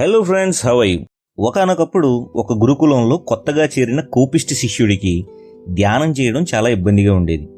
Hello friends హవై ఒకనొకప్పుడు ఒక గురుకులంలో కొత్తగా చేరిన కోపిష్టి శిష్యుడికి ధ్యానం చేయడం చాలా ఇబ్బందిగా ఉండేది.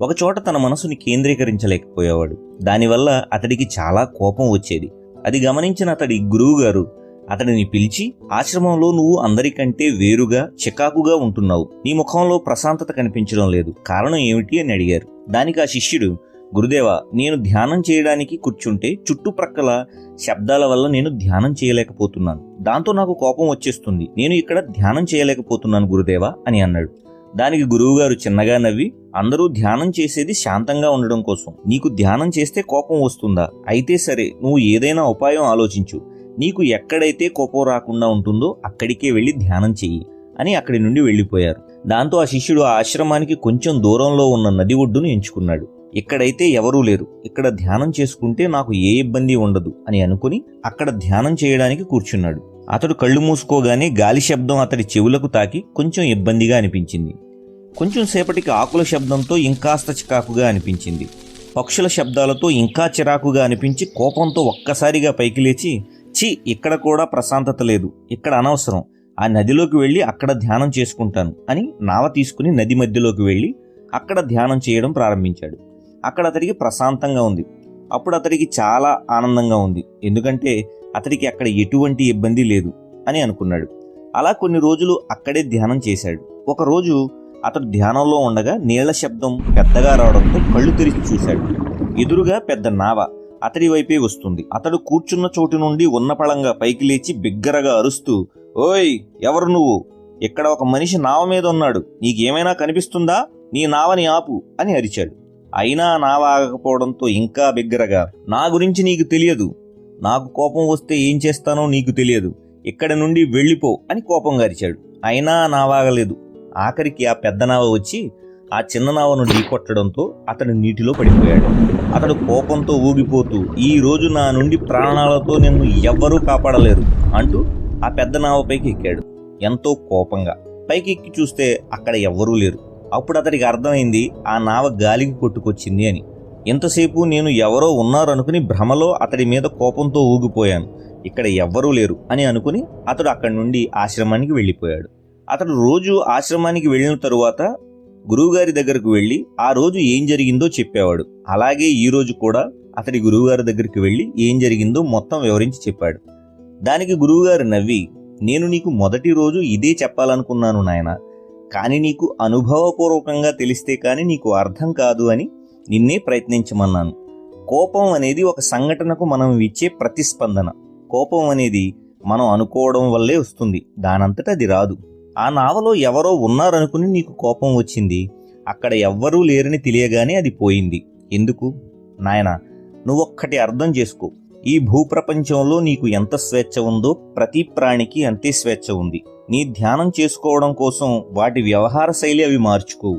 ఒకచోట తన మనసుని కేంద్రీకరించలేకపోయేవాడు. దానివల్ల అతడికి చాలా కోపం వచ్చేది. అది గమనించిన అతడి గురువుగారు అతడిని పిలిచి ఆశ్రమంలో నువ్వు అందరికంటే వేరుగా చికాకుగా ఉంటున్నావు. నీ ముఖంలో ప్రశాంతత కనిపించడం లేదు. కారణం ఏమిటి? అని అడిగారు. దానికి ఆ శిష్యుడు గురుదేవా నేను ధ్యానం చేయడానికి కూర్చుంటే చుట్టుప్రక్కల శబ్దాల వల్ల నేను ధ్యానం చేయలేకపోతున్నాను. దాంతో నాకు కోపం వచ్చేస్తుంది. నేను ఇక్కడ ధ్యానం చేయలేకపోతున్నాను గురుదేవా అని అన్నాడు. దానికి గురువుగారు చిన్నగా నవ్వి అందరూ ధ్యానం చేసేది శాంతంగా ఉండడం కోసం. నీకు ధ్యానం చేస్తే కోపం వస్తుందా? అయితే సరే నువ్వు ఏదైనా ఉపాయం ఆలోచించు. నీకు ఎక్కడైతే కోపం రాకుండా ఉంటుందో అక్కడికే వెళ్ళి ధ్యానం చెయ్యి అని అక్కడి నుండి వెళ్ళిపోయారు. దాంతో ఆ శిష్యుడు ఆ ఆశ్రమానికి కొంచెం దూరంలో ఉన్న నది ఒడ్డును ఎంచుకున్నాడు. ఇక్కడైతే ఎవరూ లేరు. ఇక్కడ ధ్యానం చేసుకుంటే నాకు ఏ ఇబ్బంది ఉండదు అని అనుకుని అక్కడ ధ్యానం చేయడానికి కూర్చున్నాడు. అతడు కళ్ళు మూసుకోగానే గాలి శబ్దం అతడి చెవులకు తాకి కొంచెం ఇబ్బందిగా అనిపించింది. కొంచెం సేపటికి ఆకుల శబ్దంతో ఇంకాస్త చికాకుగా అనిపించింది. పక్షుల శబ్దాలతో ఇంకా చిరాకుగా అనిపించి కోపంతో ఒక్కసారిగా పైకి లేచి ఛీ ఇక్కడ కూడా ప్రశాంతత లేదు ఇక్కడ అనవసరం ఆ నదిలోకి వెళ్ళి అక్కడ ధ్యానం చేసుకుంటాను అని నావ తీసుకుని నది మధ్యలోకి వెళ్ళి అక్కడ ధ్యానం చేయడం ప్రారంభించాడు. అక్కడ అతడికి ప్రశాంతంగా ఉంది. అప్పుడు అతడికి చాలా ఆనందంగా ఉంది. ఎందుకంటే అతడికి అక్కడ ఎటువంటి ఇబ్బంది లేదు అని అనుకున్నాడు. అలా కొన్ని రోజులు అక్కడే ధ్యానం చేశాడు. ఒకరోజు అతడు ధ్యానంలో ఉండగా నీళ్ళ శబ్దం పెద్దగా రావడంతో కళ్ళు తెరిచి చూశాడు. ఎదురుగా పెద్ద నావ అతడి వైపే వస్తుంది. అతడు కూర్చున్న చోటు నుండి ఉన్నపళంగా పైకి లేచి బిగ్గరగా అరుస్తూ ఓయ్ ఎవరు నువ్వు? ఇక్కడ ఒక మనిషి నావ మీద ఉన్నాడు. నీకేమైనా కనిపిస్తుందా? నీ నావని ఆపు అని అరిచాడు. అయినా నావాగకపోవడంతో ఇంకా బిగ్గరగా నా గురించి నీకు తెలియదు. నాకు కోపం వస్తే ఏం చేస్తానో నీకు తెలియదు. ఇక్కడ నుండి వెళ్ళిపో అని కోపంగా అరిచాడు అయినా నావాగలేదు. ఆఖరికి ఆ పెద్ద నావ వచ్చి ఆ చిన్న నావను ఢీకొట్టడంతో అతడు నీటిలో పడిపోయాడు. అతడు కోపంతో ఊగిపోతూ ఈ రోజు నా నుండి ప్రాణాలతో నిన్ను ఎవ్వరూ కాపాడలేరు అంటూ ఆ పెద్ద నావపైకి ఎక్కాడు ఎంతో కోపంగా. పైకి ఎక్కి చూస్తే అక్కడ ఎవ్వరూ లేరు. అప్పుడు అతడికి అర్థమైంది ఆ నావ గాలికి కొట్టుకొచ్చింది అని. ఎంతసేపు నేను ఎవరో ఉన్నారనుకుని భ్రమలో అతడి మీద కోపంతో ఊగిపోయాను. ఇక్కడ ఎవ్వరూ లేరు అని అనుకుని అతడు అక్కడి నుండి ఆశ్రమానికి వెళ్ళిపోయాడు. అతడు రోజు ఆశ్రమానికి వెళ్ళిన తరువాత గురువుగారి దగ్గరకు వెళ్ళి ఆ రోజు ఏం జరిగిందో చెప్పేవాడు. అలాగే ఈ రోజు కూడా అతడి గురువుగారి దగ్గరికి వెళ్ళి ఏం జరిగిందో మొత్తం వివరించి చెప్పాడు. దానికి గురువుగారు నవ్వి నేను నీకు మొదటి రోజు ఇదే చెప్పాలనుకున్నాను నాయన. కానీ నీకు అనుభవపూర్వకంగా తెలిస్తే కానీ నీకు అర్థం కాదు అని నిన్నే ప్రయత్నించమన్నాను. కోపం అనేది ఒక సంఘటనకు మనం ఇచ్చే ప్రతిస్పందన. కోపం అనేది మనం అనుకోవడం వల్లే వస్తుంది. దానంతట అది రాదు. ఆ నావలో ఎవరో ఉన్నారనుకుని నీకు కోపం వచ్చింది. అక్కడ ఎవ్వరూ లేరని తెలియగానే అది పోయింది. ఎందుకు? నాయనా నువ్వొక్కటి అర్థం చేసుకో. ఈ భూప్రపంచంలో నీకు ఎంత స్వేచ్ఛ ఉందో ప్రతి ప్రాణికి అంతే స్వేచ్ఛ ఉంది. నీ ధ్యానం చేసుకోవడం కోసం వాటి వ్యవహార శైలి అవి మార్చుకోవు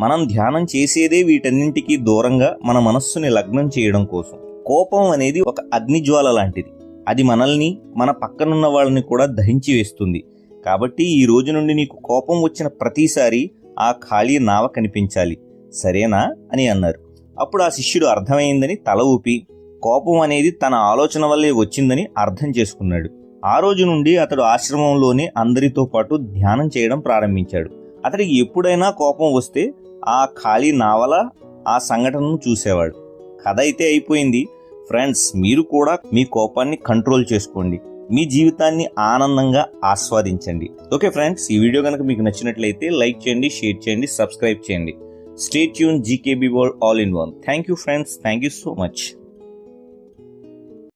మనం ధ్యానం చేసేదే వీటన్నింటికి దూరంగా మన మనస్సుని లగ్నం చేయడం కోసం. కోపం అనేది ఒక అగ్నిజ్వాల లాంటిది. అది మనల్ని మన పక్కనున్న వాళ్ళని కూడా దహించి వేస్తుంది. కాబట్టి ఈ రోజు నుండి నీకు కోపం వచ్చిన ప్రతిసారి ఆ ఖాళీ నావ కనిపించాలి. సరేనా? అని అన్నారు. అప్పుడు ఆ శిష్యుడు అర్థమైందని తల ఊపి కోపం అనేది తన ఆలోచన వల్లే వచ్చిందని అర్థం చేసుకున్నాడు. ఆ రోజు నుండి అతడు ఆశ్రమంలోనే అందరితో పాటు ధ్యానం చేయడం ప్రారంభించాడు. అతడికి ఎప్పుడైనా కోపం వస్తే ఆ ఖాళీ నావల ఆ సంఘటనను చూసేవాడు. కథ అయితే అయిపోయింది. ఫ్రెండ్స్ మీరు కూడా మీ కోపాన్ని కంట్రోల్ చేసుకోండి. మీ జీవితాన్ని ఆనందంగా ఆస్వాదించండి. ఓకే ఫ్రెండ్స్ ఈ వీడియో కనుక మీకు నచ్చినట్లయితే లైక్ చేయండి షేర్ చేయండి సబ్స్క్రైబ్ చేయండి. Stay tuned GKB world all in one. Thank you friends. Thank you so much.